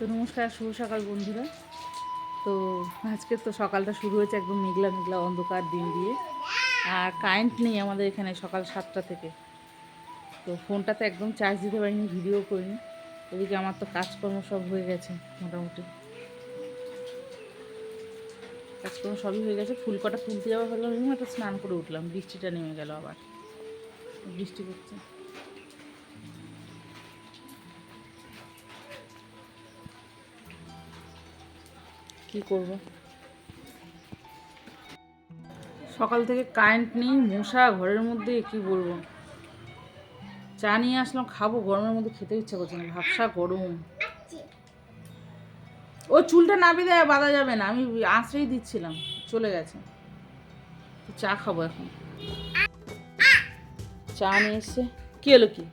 তো নমস্কার, শুভ সকাল বন্ধুরা। তো আজকে তো সকালটা শুরু হয়েছে একদম মেঘলা মেঘলা অন্ধকার দিন দিয়ে। আর কারেন্ট নেই আমাদের এখানে সকাল সাতটা থেকে। তো ফোনটাতে একদম চার্জ দিতে পারিনি ভিডিও করিনি। এদিকে আমার তো কাজকর্ম সব হয়ে গেছে মোটামুটি। কাজকর্ম সবই হয়ে গেছে, ফুল কটা তুলতে যাওয়া এরকম একটা স্নান করে উঠলাম, বৃষ্টিটা নেমে গেল আবার। বৃষ্টি করছে কি করব? সকাল থেকে কারেন্ট নেই মশা ঘরের মধ্যে কি বলব? চা নিয়ে আসলাম খাব গরমের মধ্যে খেতে ইচ্ছা করছে না ভাবসা গরম। ও চুলটা না বেঁধে বাঁধা যাবে না আমি আঁচড়েই দিচ্ছিলাম চলে গেছে। চা খাব এখন। চা নিয়ে এসছে কি হলো কি?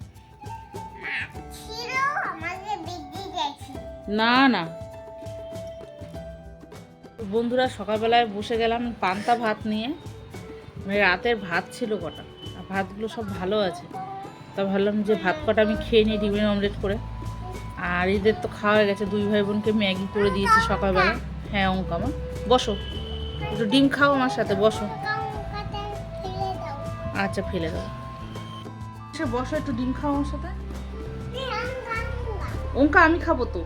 না না। বন্ধুরা, সকালবেলায় বসে গেলাম পান্তা ভাত নিয়ে। মানে রাতের ভাত ছিল কটা, আর ভাতগুলো সব ভালো আছে। তা ভাবলাম যে ভাত কটা আমি খেয়ে নিই ডিমের অমলেট করে। আর এদের তো খাওয়া হয়ে গেছে, দুই ভাই বোনকে ম্যাগি করে দিয়েছি সকালবেলা। হ্যাঁ অঙ্কামা বসো। একটু ডিম খাও আমার সাথে, বসো। আচ্ছা ফেলে দাও। সে বসো, একটু ডিম খাও আমার সাথে। অঙ্কা, আমি খাব তো।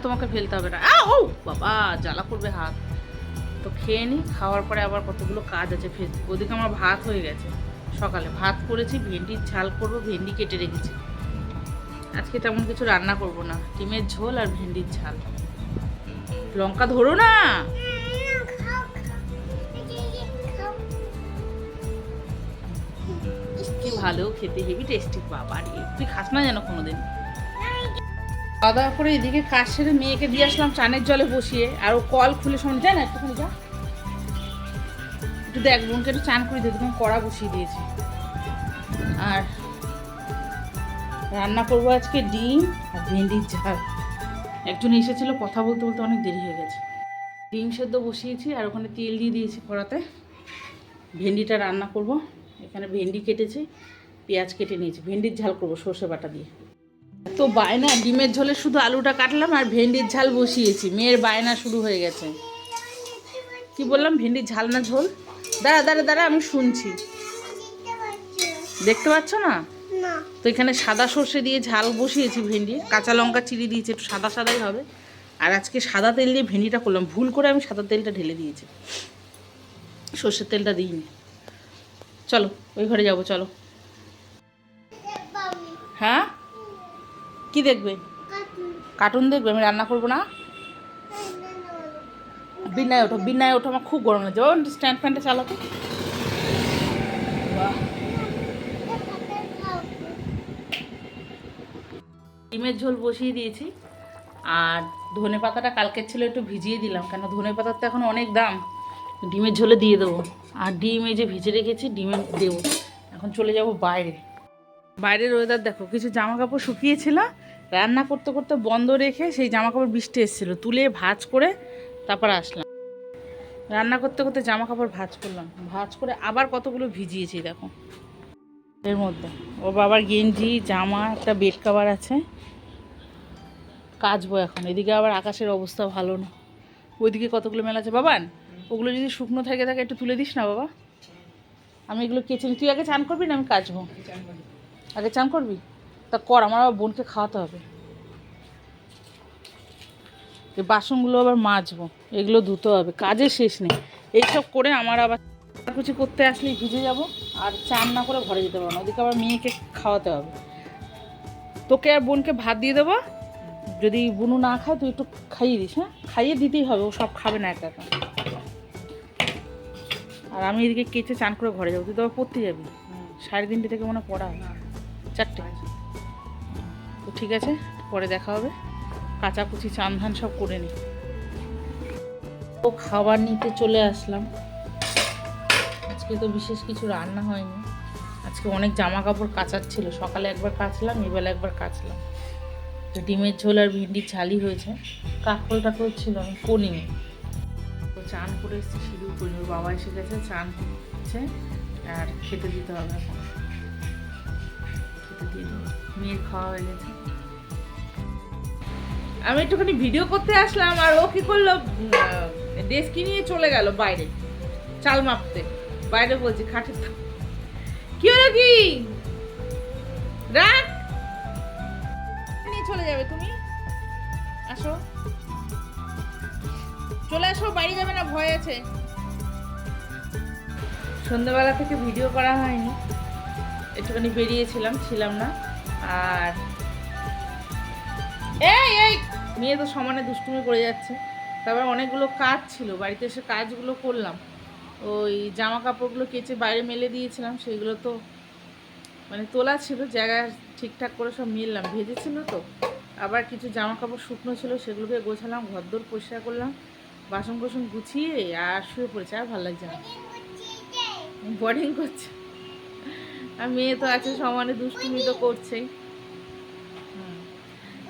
তোমাকে ফেলতে হবে না। ও, বাবা, জ্বালা করবে হাত। তো খেয়ে নি, খাওয়ার পরে আবার কতগুলো কাজ আছে ওদিকে আমার ভাত হয়ে গেছে। সকালে ভাত করেছি, ভেন্ডির ঝাল করব, ভেন্ডি কেটে রেখেছি। আজকে তেমন কিছু রান্না করব না, ডিমের ঝোল আর ভেন্ডির ঝাল। লঙ্কা ধরো না। কি ভালো খেতে হেবি টেস্টি বাবা তুই খাস না যেন কোনোদিন। খাওয়া দাওয়া করে এদিকে কাজ সেরে মেয়েকে দিয়ে আসলাম, চানের জলে বসিয়ে। আর ও কল খুলে শোন যায় না, একটুখানি যা। একটু দেখ, বোনকে একটু চান করে দিয়ে তুমি কড়া বসিয়ে দিয়েছি। আর রান্না করব আজকে ডিম আর ভেন্ডির ঝাল। একজন এসেছিল কথা বলতে বলতে অনেক দেরি হয়ে গেছে। ডিম সেদ্ধ বসিয়েছি আর ওখানে তেল দিয়ে দিয়েছি কড়াতে। ভেন্ডিটা রান্না করব। এখানে ভেন্ডি কেটেছি, পেঁয়াজ কেটে নিয়েছি। ভেন্ডির ঝাল করব, সর্ষে বাটা দিয়ে। তো বায়না ডিমের ঝোলে শুধু আলুটা কাটলাম আর ভেন্ডির ঝাল বসিয়েছি। মেয়ের বায়না শুরু হয়ে গেছে। কি বললাম? ভেন্ডির ঝাল না ঝোল? দাঁড়া দাঁড়া দাঁড়া আমি শুনছি। দেখতে পাচ্ছ? না? তো এখানে সাদা সর্ষে দিয়ে ঝাল বসিয়েছি ভেন্ডি। কাঁচা লঙ্কা চিড়ি দিয়েছি একটু সাদা সাদাই হবে। আর আজকে সাদা তেল দিয়ে ভেন্ডিটা করলাম। ভুল করে আমি সাদা তেলটা ঢেলে দিয়েছি। সর্ষের তেলটা দিইনি। চলো ওই ঘরে যাব চলো। হ্যাঁ? কি দেখবে? কার্টুন দেখবে? আমি রান্না করব না। বিনায় ওঠো বিনায় ওঠো, আমার খুব গরম লাগছে। ও স্ট্যান্ড ফ্যানটা চালাতো। ডিমের ঝোল বসিয়ে দিয়েছি, আর ধনে পাতাটা কালকের ছিল একটু ভিজিয়ে দিলাম, কেন ধনে পাতার তো এখন অনেক দাম। ডিমের ঝোলে দিয়ে দেবো। আর ডিম এই যে ভেজে রেখেছি, ডিমে দেবো। এখন চলে যাব বাইরে। বাইরের ওয়েদার দেখো, কিছু জামা কাপড় শুকিয়েছিল। রান্না করতে করতে বন্ধ রেখে সেই জামা কাপড় বৃষ্টি এসেছিল, তুলে ভাজ করে তারপর আসলাম। রান্না করতে করতে জামা কাপড় ভাজ করলাম, ভাজ করে আবার কতগুলো ভিজিয়েছি দেখো। এর মধ্যে ও বাবার গেঞ্জি, জামা, একটা বেড কাভার আছে। কাচবো এখন, এদিকে আবার আকাশের অবস্থা ভালো না। ওইদিকে কতগুলো মেলা আছে, বাবান? ওগুলো যদি শুকনো থেকে থাকে একটু তুলে দিস না, বাবা। আমি এগুলো কেচে তুই আগে চান করবি না, আমি কাচবো। আগে চান করবি? তা কর, আমার আবার বোনকে খাওয়াতে হবে। এই বাসনগুলো আবার মাজবো, এগুলো ধুতে হবে, কাজের শেষ নেই। এইসব করে আমার আবার কুচি করতে আসলেই ভিজে যাব, আর চান না করে ঘরে যেতে পারব না। ওদিকে আবার মেয়েকে খাওয়াতে হবে। তোকে আর বোনকে ভাত দিয়ে দেবো, যদি বুনু না খায় তুই একটু খাইয়ে দিস হ্যাঁ? খাইয়ে দিতেই হবে, ও সব খাবে না একা একা। আর আমি এদিকে কেচে চান করে ঘরে যাব, তুই তো পড়তে যাবি। সাড়ে তিনটে থেকে মনে পড়া হয়। চারটে। তো ঠিক আছে, পরে দেখা হবে। কাচাকুচি চান ধান সব করে নি। ও খাবার নিতে চলে আসলাম। আজকে তো বিশেষ কিছু রান্না হয়নি। আজকে অনেক জামা কাপড় কাচার ছিল। সকালে একবার কাচলাম, এবেলা একবার কাচলাম। তো ডিমের ঝোল আর ভিন্ডির ঝালই হয়েছে। কাকল টাকল ছিল, আমি করিনি। তো চান করে এসেছি, সিঁদুর করিনি বাবা এসে গেছে, চান করছে, আর খেতে দিতে হবে। এখন দিয়ে খাওয়া হয়ে গেছে আমি একটুখানি ভিডিও করতে আসলাম, আর ও কি করল? ডেস্কি নিয়ে চলে গেল বাইরে, চাল মাপতে। বাইরে বলছি, খাটের তো কি হলো কি? রাখ নিয়ে চলে যাবে তুমি? আসো। চলে আসো, বাড়ি যাবে না, ভয় আছে। সন্ধ্যাবেলা থেকে ভিডিও করা হয়নি। একটুখানি বেরিয়েছিলাম, ছিলাম না। আর এই এই, মেয়ে তো সমানে দুষ্টুমি করে যাচ্ছে। তারপর অনেকগুলো কাজ ছিল, বাড়িতে এসে কাজগুলো করলাম। ওই জামা কাপড়গুলো কেচে বাইরে মেলে দিয়েছিলাম, সেগুলো তো মানে তোলা ছিল, জায়গা ঠিকঠাক করে সব মিললাম। ভেজেছিল তো, আবার কিছু জামা কাপড় শুকনো ছিল, সেগুলোকে গোছালাম, ঘরদোর পরিষ্কার করলাম বাসন কোসন গুছিয়ে আর শুয়ে পড়েছে, আর ভালো লাগছে না। বোরিং করছে। আর মেয়ে তো আছে সমানে দুষ্টুমি তো করছেই। হুম।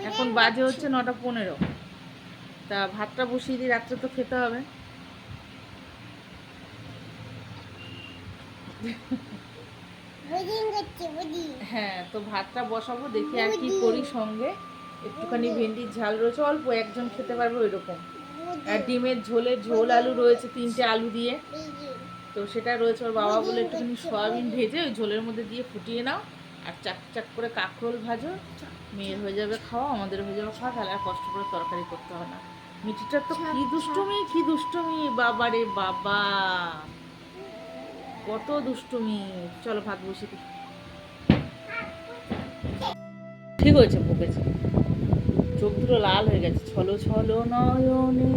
এখন বাজে হচ্ছে নটা পনেরো। তা ভাতটা বসিয়ে দিই রাত্রে তো খেতে হবে। হ্যাঁ তো ভাতটা বসাবো দেখি আর কি করি সঙ্গে। একটুখানি ভেন্ডির ঝাল রয়েছে অল্প একজন খেতে পারবে ওই রকম আর ডিমের ঝোলের ঝোল আলু রয়েছে তিনটে আলু দিয়ে। তো সেটা রয়েছে ওর বাবা বলে একটুখানি সয়াবিন ভেজে ওই ঝোলের মধ্যে দিয়ে ফুটিয়ে নাও। আর চাক চাক করে কাঁকরোল ভাজো। মেয়ের হয়ে যাবে খাওয়া আমাদের হয়ে যাবে খাওয়া তাহলে আর কষ্ট করে তরকারি করতে হবে না। মিঠিটার তো কি দুষ্টুমি কি দুষ্টুমি বাবা রে বাবা। কত দুষ্টুমি। চলো ভাত বসে দিই। ঠিক হয়েছে বকেছে। চোখ দুটো লাল হয়ে গেছে। ছলো ছলো নয়নে।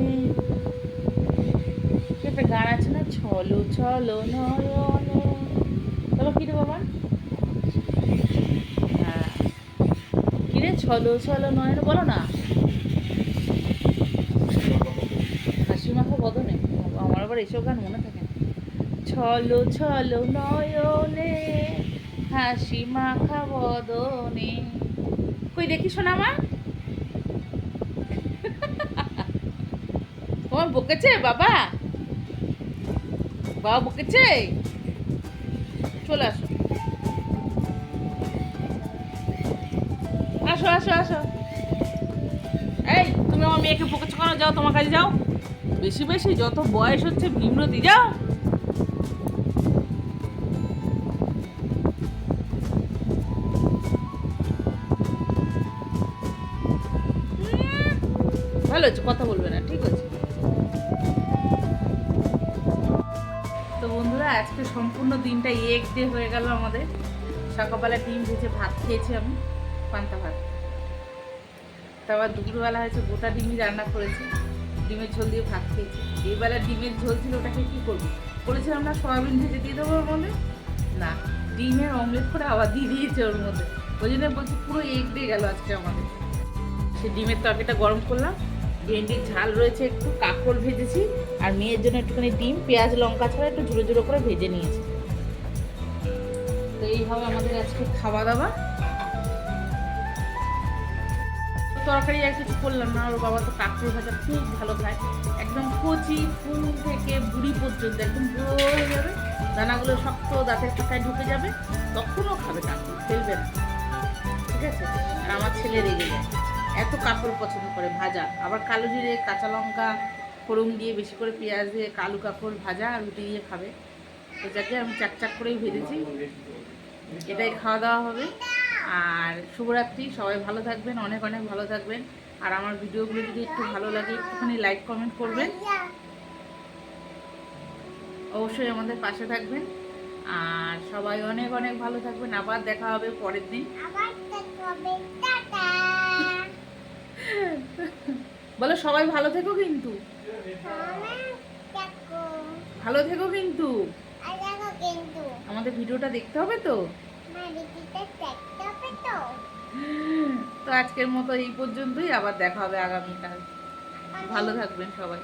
একটা গান আছে না? ছলো ছলো নয়নে তারপর কি রে বাবা? হ্যাঁ। রে? ছলো ছলো নয়নে, বলো না। হাসি মাখা বদনে। আমার আবার এসব গান মনে থাকে ছলো ছলো নয়নে। হাসি মাখা বদনে। কই, দেখি শোনা আমার তোমার বকেছে, বাবা? বাবা বকেছে চলে আসো। আসো আসো আসো। এই, তুমি আমার মেয়েকে বকেছো কেন? যাও তোমার কাছে, যাও। বেশি বেশি, যত বয়স হচ্ছে ভীমরতি যাও। ভালো হচ্ছে কথা বলবে না, ঠিক আছে। আজকে সম্পূর্ণ দিনটা এগ ডে হয়ে গেল আমাদের। সকালবেলা ডিম ভেজে ভাত খেয়েছি আমি, পান্তা ভাত। তারপর দুপুরবেলা হয়েছে গোটা ডিমই রান্না করেছি, ডিমের ঝোল দিয়ে ভাত খেয়েছি। এইবেলা ডিমের ঝোল ছিল, ওটাকে কী করব? বলেছিলাম না, সয়াবিন ভেজে দিয়ে দেবো ওর মধ্যে? না, ডিমের অমলেট করে আবার দিয়ে দিয়েছে ওর মধ্যে। ওই জন্য বলছি পুরো এগ ডে গেল আজকে আমাদের। সে ডিমের তরকারিটা গরম করলাম ভেন্ডির ঝাল রয়েছে, একটু কাঁকড় ভেজেছি, আর মেয়ের জন্য একটুখানি ডিম, পেঁয়াজ, লঙ্কা ছাড়া একটু ঝুড়ো ঝুড়ো করে ভেজে নিয়েছি। তো এইভাবে আমাদের আজকে খাওয়া দাওয়া তরকারি আর কিছু করলাম না, ওর বাবা তো কাঁকড় ভাজা খুব ভালো খায়। একদম কচি, ফুল থেকে বুড়ি পর্যন্ত, একদম বুড়ো হয়ে যাবে। দানাগুলো শক্ত দাঁতের পাতায় ঢুকে যাবে, তখনও খাবে কাঁকড় ফেলবে না। ঠিক আছে? আর আমার ছেলে রেগে যায়। এত কাপড় পছন্দ করে, ভাজা। আবার কালো জিরে, কাঁচা লঙ্কা, ফোড়ন দিয়ে বেশি করে পেঁয়াজ দিয়ে কালু কাপড়, ভাজা আর রুটি দিয়ে খাবে। যাকে আমি চাক চাক করেই ভেজেছি। এটাই খাওয়া দাওয়া হবে। আর শুভরাত্রি, সবাই ভালো থাকবেন, অনেক অনেক ভালো থাকবেন। আর আমার ভিডিওগুলো যদি একটু ভালো লাগে, একটুখানি লাইক কমেন্ট করবেন। অবশ্যই আমাদের পাশে থাকবেন। আর সবাই অনেক অনেক ভালো থাকবেন। আবার দেখা হবে পরের দিন। আবার দেখা হবে। টাটা! বলো, সবাই ভালো থেকো কিন্তু। ভালো থেকো কিন্তু। আমাদের ভিডিওটা দেখতে হবে তো? তো আজকের মতো এই পর্যন্তই, আবার দেখা হবে আগামীকাল। ভালো থাকবেন সবাই।